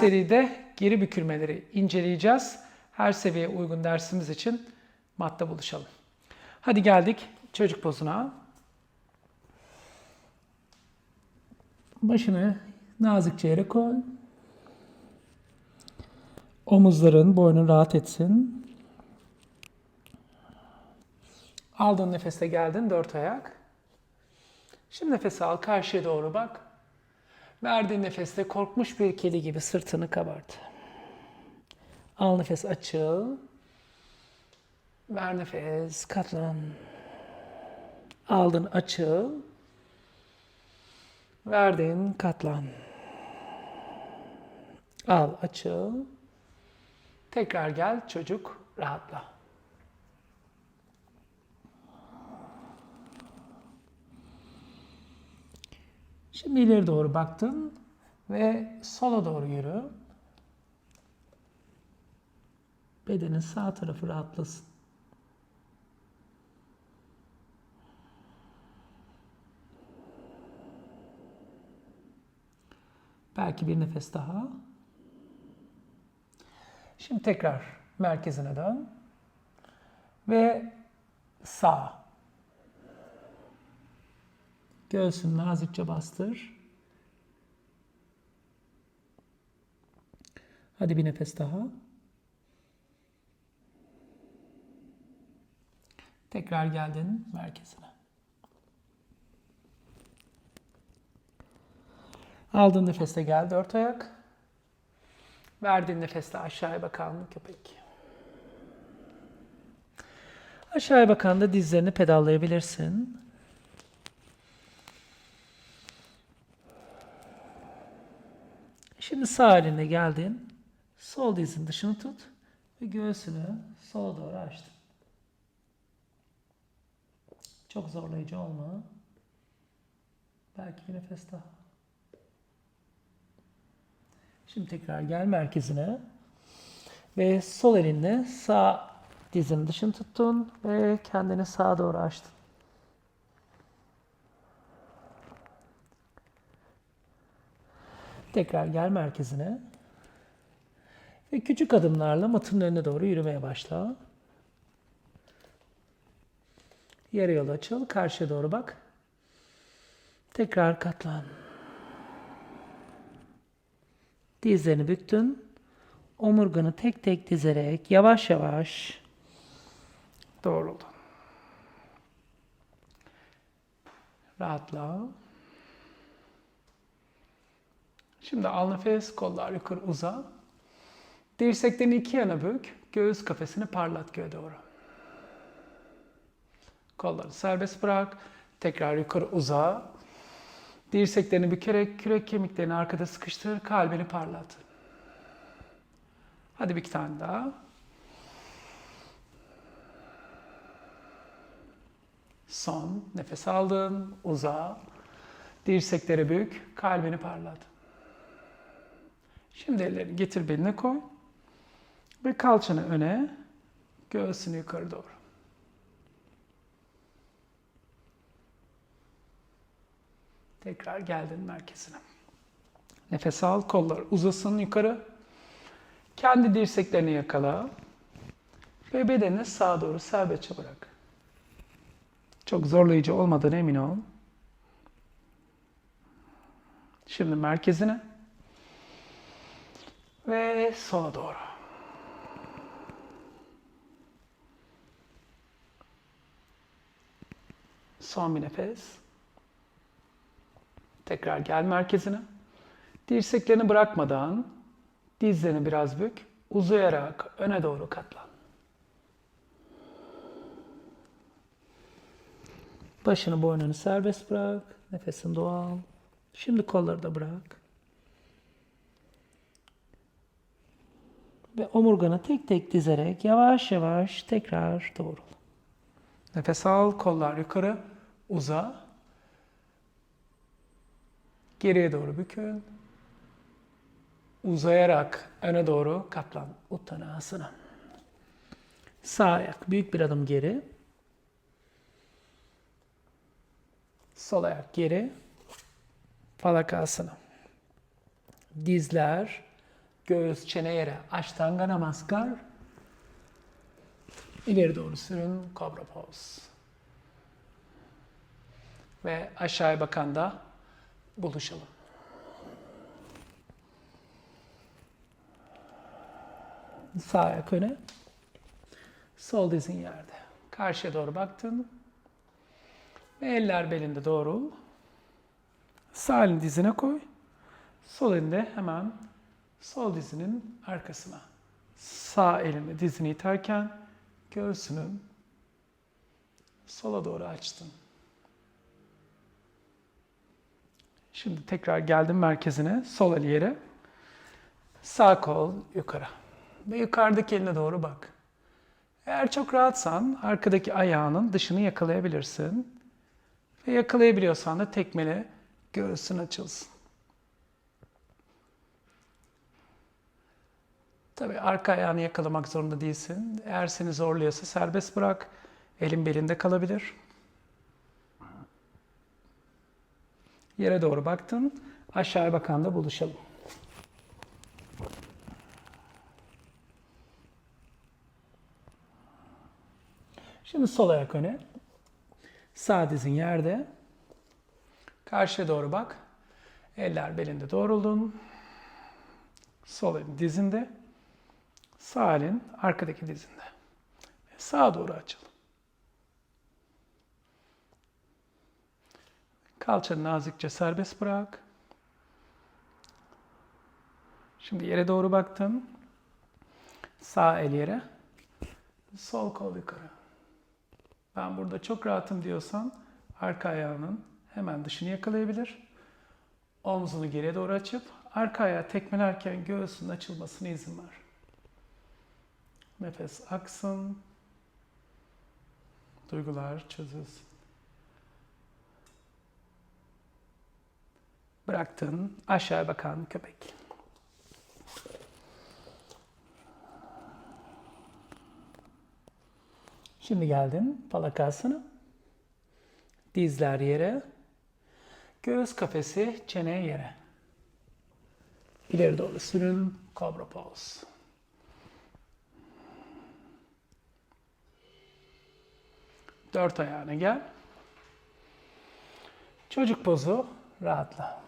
Seride geri bükülmeleri inceleyeceğiz. Her seviyeye uygun dersimiz için matta buluşalım. Hadi geldik çocuk pozuna. Başını nazikçe yere koy. Omuzların, boynun rahat etsin. Aldığın nefeste geldin, dört ayak. Şimdi nefes al, karşıya doğru bak. Verdiğin nefeste korkmuş bir kedi gibi sırtını kabart. Al nefes açıl. Ver nefes, katlan. Aldın açıl. Verdin katlan. Al açıl. Tekrar gel çocuk rahatla. Şimdi ileri doğru baktın ve sola doğru yürü. Bedenin sağ tarafı rahatlasın. Belki bir nefes daha. Şimdi tekrar merkezine dön. Ve sağ. Göğsünü nazikçe bastır. Hadi bir nefes daha. Tekrar geldin merkezine. Aldığın nefeste gel dört ayak. Verdiğin nefeste aşağıya bakan köpek. Aşağıya bakan da dizlerini pedallayabilirsin. Şimdi sağ eline geldin. Sol dizin dışını tut ve göğsünü sola doğru açtın. Çok zorlayıcı olma. Belki bir nefes daha. Şimdi tekrar gel merkezine. Ve sol elinle sağ dizin dışını tuttun ve kendini sağa doğru açtın. Tekrar gel merkezine. Ve küçük adımlarla matın önüne doğru yürümeye başla. Yarı yol açıl, karşıya doğru bak. Tekrar katlan. Dizlerini büktün. Omurganı tek tek dizerek yavaş yavaş doğruldun. Rahatla. Şimdi al nefes, kollar yukarı uza. Dirseklerini iki yana bük, göğüs kafesini parlat göğe doğru. Kolları serbest bırak, tekrar yukarı uza. Dirseklerini bükerek kürek kemiklerini arkada sıkıştır, kalbini parlat. Hadi bir iki tane daha. Son, nefes aldın, uza. Dirsekleri bük, kalbini parlat. Şimdi ellerini getir beline koy. Ve kalçanı öne, göğsünü yukarı doğru. Tekrar geldin merkezine. Nefes al, kollar uzasın yukarı. Kendi dirseklerini yakala. Ve bedenini sağa doğru serbestçe bırak. Çok zorlayıcı olmadığına emin ol. Şimdi merkezine. Ve sola doğru. Son bir nefes. Tekrar gel merkezine. Dirseklerini bırakmadan dizlerini biraz bük. Uzayarak öne doğru katlan. Başını boynunu serbest bırak. Nefesin doğal. Şimdi kolları da bırak. Ve omurganı tek tek dizerek yavaş yavaş tekrar doğrul. Nefes al, kollar yukarı, uza. Geriye doğru bükül. Uzayarak öne doğru katlan. Uttanasana. Sağ ayak büyük bir adım geri. Sol ayak geri. Falakasana. Dizler Göğüs çene yere. Ashtanga Namaskar. İleri doğru sürün. Cobra Pose. Ve aşağıya bakan da buluşalım. Sağ ayak öne. Sol dizin yerde. Karşıya doğru baktın. Ve eller belinde doğru. Sağ elini dizine koy. Sol elinde hemen sol dizinin arkasına. Sağ elini dizini iterken göğsünün sola doğru açtın. Şimdi tekrar geldim merkezine. Sol el yere. Sağ kol yukarı. Ve yukarıdaki eline doğru bak. Eğer çok rahatsan arkadaki ayağının dışını yakalayabilirsin. Ve yakalayabiliyorsan da tekmele göğsün açılsın. Tabii arka ayağını yakalamak zorunda değilsin. Eğer seni zorluyorsa serbest bırak. Elin belinde kalabilir. Yere doğru baktın. Aşağıya bakan da buluşalım. Şimdi sol ayak öne. Sağ dizin yerde. Karşıya doğru bak. Eller belinde doğruldun. Sol elin dizinde. Sağ elin arkadaki dizinde. Sağa doğru açıl. Kalçanı nazikçe serbest bırak. Şimdi yere doğru baktın. Sağ el yere. Sol kol yukarı. Ben burada çok rahatım diyorsan arka ayağının hemen dışını yakalayabilir. Omzunu geriye doğru açıp arka ayağı tekmelerken göğsünün açılmasına izin ver. Nefes aksın. Duygular çözülsün. Bıraktın aşağı bakan köpek. Şimdi geldin palakasına. Dizler yere. Göğüs kafesi çene yere. İleri doğru sürün. Cobra pose. Dört ayağına gel. Çocuk pozu rahatla.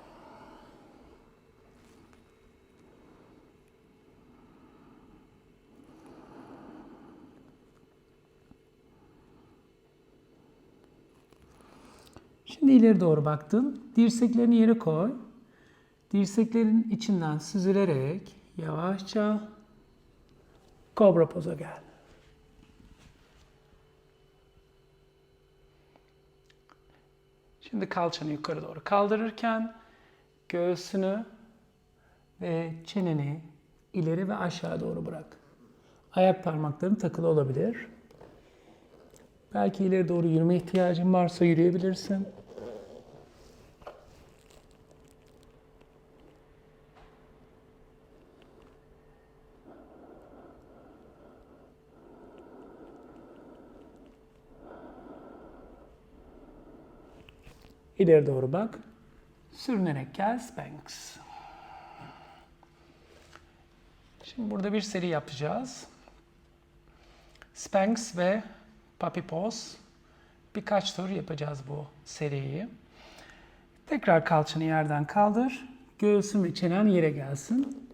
Şimdi ileri doğru baktın. Dirseklerini yere koy. Dirseklerin içinden süzülerek yavaşça kobra poza gel. Şimdi kalçanı yukarı doğru kaldırırken göğsünü ve çeneni ileri ve aşağı doğru bırak. Ayak parmakların takılı olabilir. Belki ileri doğru yürüme ihtiyacın varsa yürüyebilirsin. İleri doğru bak. Sürünerek gel Spanx. Şimdi burada bir seri yapacağız. Spanx ve Puppy Pose. Birkaç tur yapacağız bu seriyi. Tekrar kalçanı yerden kaldır. Göğsün ve çenen yere gelsin.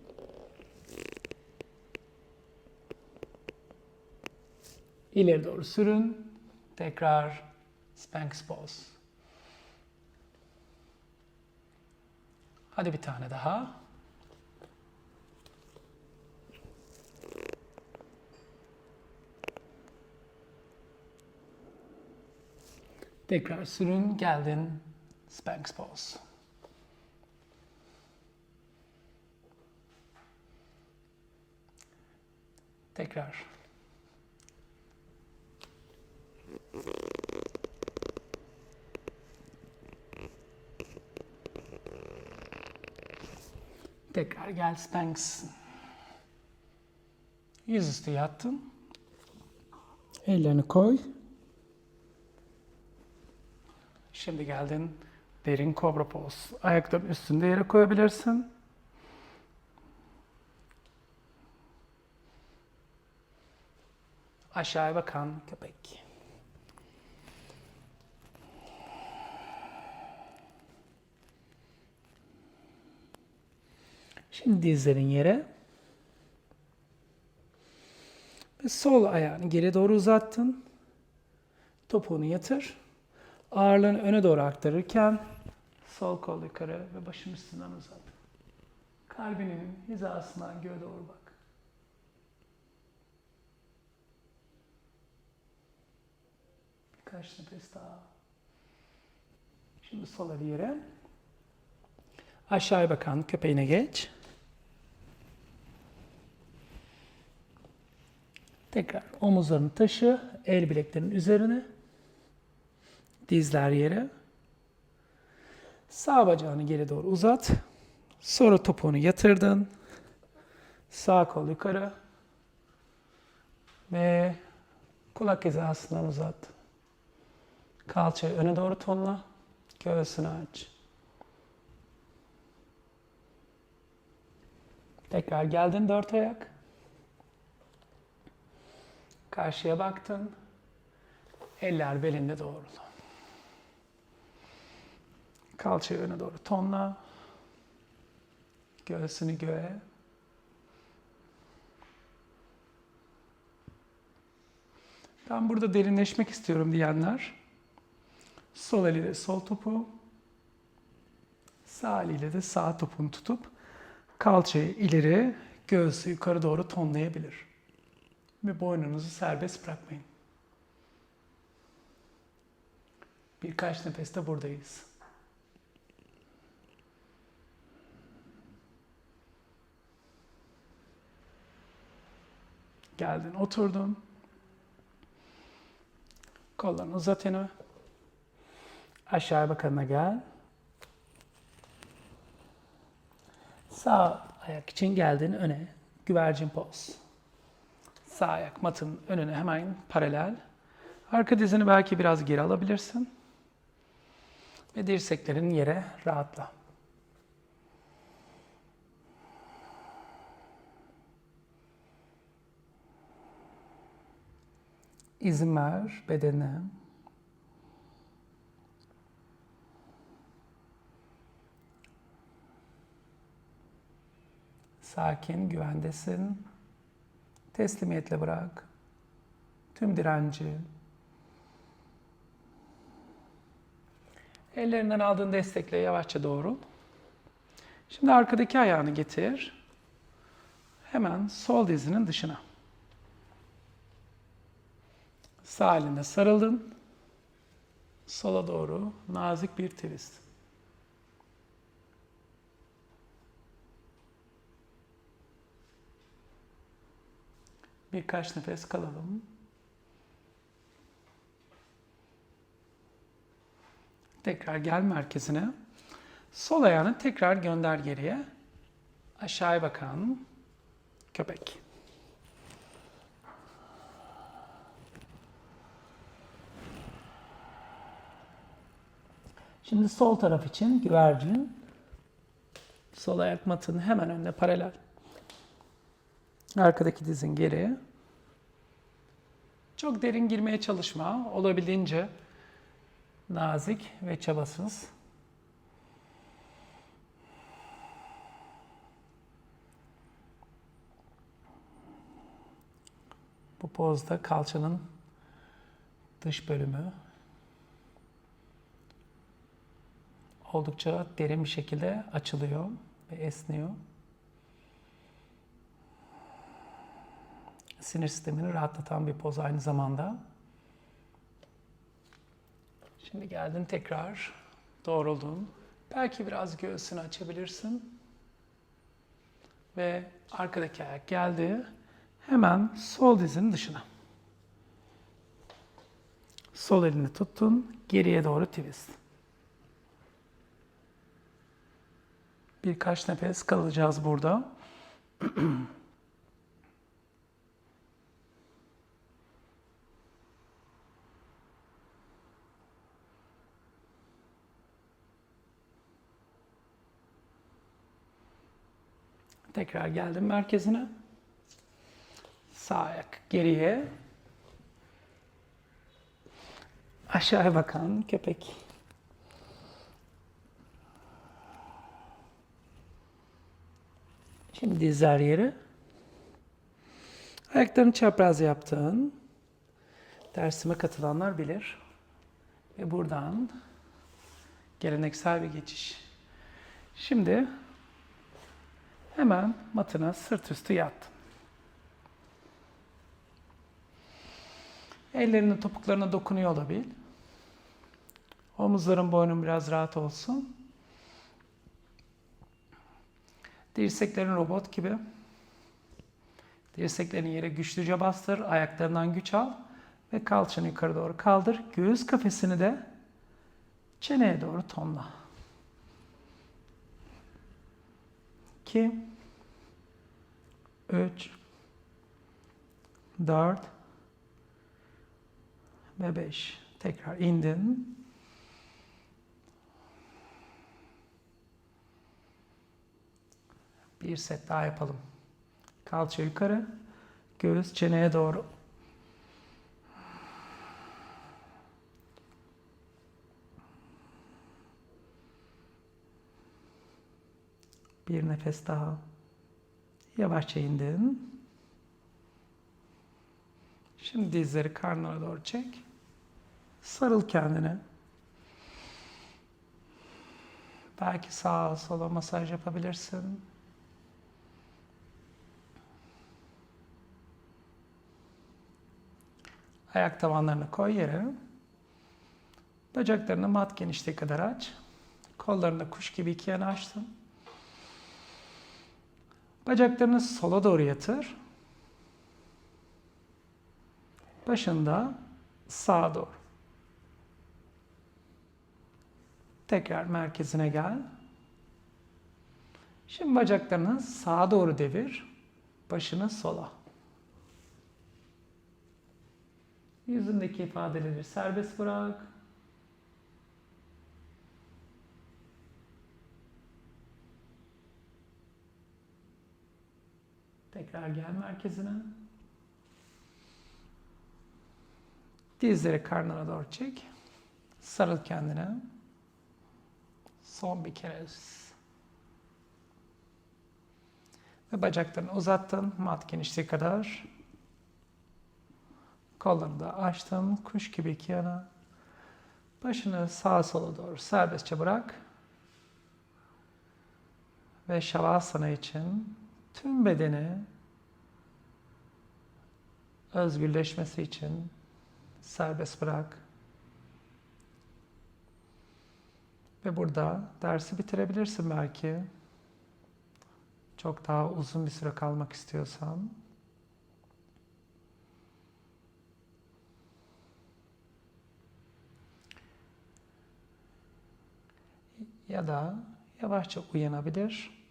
İleri doğru sürün. Tekrar Spanx Pose. Hadi bir tane daha. Tekrar sürün, geldin. Spanx pose. Tekrar. Tekrar gel Spanks'ın. Yüzüstü yattın. Ellerini koy. Şimdi geldin derin kobra poz. Ayakların üstünde yere koyabilirsin. Aşağıya bakan köpek. Şimdi dizlerin yere. Ve sol ayağını geri doğru uzattın. Topuğunu yatır. Ağırlığını öne doğru aktarırken sol kol yukarı ve başın üstünden uzat. Kalbinin hizasından göğe doğru bak. Birkaç nefes daha. Şimdi sol yere. Aşağıya bakan köpeğine geç. Tekrar omuzlarını taşı, el bileklerinin üzerine. Dizler yere. Sağ bacağını geri doğru uzat. Sonra topuğunu yatırdın. Sağ kol yukarı. Ve kulak hizasından uzat. Kalçayı öne doğru tonla. Göğsünü aç. Tekrar geldin dört ayak. Karşıya baktın. Eller belinde doğrulu. Kalçayı öne doğru tonla. Göğsünü göğe. Ben burada derinleşmek istiyorum diyenler. Sol eliyle sol topu, sağ eliyle de sağ topunu tutup kalçayı ileri, göğsü yukarı doğru tonlayabilir. Ve boynunuzu serbest bırakmayın. Birkaç nefeste buradayız. Geldin, oturdun. Kollarını uzat yine. Aşağı bakanına gel. Sağ ayak için geldin öne. Güvercin poz. Sağ ayak matın önüne hemen paralel. Arka dizini belki biraz geri alabilirsin. Ve dirseklerin yere rahatla. İzin ver bedenine. Sakin, güvendesin. Teslimiyetle bırak. Tüm direnci. Ellerinden aldığın destekle yavaşça doğrul. Şimdi arkadaki ayağını getir. Hemen sol dizinin dışına. Sağ eline sarıldın. Sola doğru nazik bir twist. Birkaç nefes kalalım. Tekrar gel merkezine. Sol ayağını tekrar gönder geriye. Aşağıya bakan köpek. Şimdi sol taraf için güvercin. Sol ayak matının hemen önüne paralel. Arkadaki dizin geri. Çok derin girmeye çalışma. Olabildiğince nazik ve çabasız. Bu pozda kalçanın dış bölümü oldukça derin bir şekilde açılıyor ve esniyor. Sinir sistemini rahatlatan bir poz aynı zamanda. Şimdi geldin tekrar doğruldun. Belki biraz göğsünü açabilirsin. Ve arkadaki ayak geldi. Hemen sol dizinin dışına. Sol elini tuttun. Geriye doğru twist. Birkaç nefes kalacağız burada. Tekrar geldim merkezine. Sağ ayak geriye. Aşağıya bakan köpek. Şimdi dizler yeri. Ayaklarını çapraz yaptın. Dersime katılanlar bilir. Ve buradan geleneksel bir geçiş. Şimdi hemen matına sırt üstü yattın. Ellerinin topuklarına dokunuyor olabil. Omuzların boynun biraz rahat olsun. Dirseklerin robot gibi. Dirseklerini yere güçlüce bastır. Ayaklarından güç al. Ve kalçanı yukarı doğru kaldır. Göğüs kafesini de çeneye doğru tonla. 2 3 4 ve 5. Tekrar indin. Bir set daha yapalım. Kalça yukarı, göğüs çeneye doğru. Bir nefes daha. Yavaşça indin. Şimdi dizleri karnına doğru çek. Sarıl kendine. Belki sağa sola masaj yapabilirsin. Ayak tabanlarını koy yere. Bacaklarını mat genişliği kadar aç. Kollarını kuş gibi iki yana açtın. Bacaklarını sola doğru yatır. Başında sağa doğru. Tekrar merkezine gel. Şimdi bacaklarını sağa doğru devir. Başını sola. Yüzündeki ifadeleri serbest bırak. Tekrar gel merkezine. Dizleri karnına doğru çek. Sarıl kendine. Son bir kere. Ve bacaklarını uzattın mat genişliği kadar. Kollarını da açtın. Kuş gibi iki yana. Başını sağa sola doğru serbestçe bırak. Ve Shavasana için tüm bedeni özgürleşmesi için serbest bırak. Ve burada dersi bitirebilirsin belki. Çok daha uzun bir süre kalmak istiyorsan. Ya da yavaşça uyanabilir.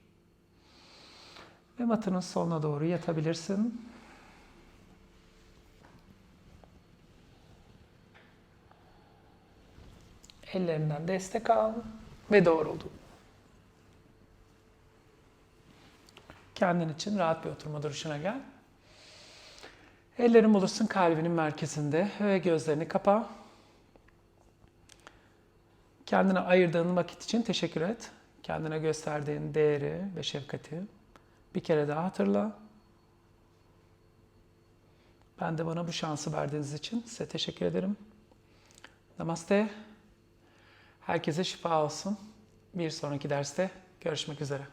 Ve matının soluna doğru yatabilirsin. Ellerinden destek al ve doğruldu. Kendin için rahat bir oturma duruşuna gel. Ellerin buluşsun kalbinin merkezinde ve gözlerini kapa. Kendine ayırdığın vakit için teşekkür et. Kendine gösterdiğin değeri ve şefkati bir kere daha hatırla. Ben de bana bu şansı verdiğiniz için size teşekkür ederim. Namaste. Herkese şifa olsun. Bir sonraki derste görüşmek üzere.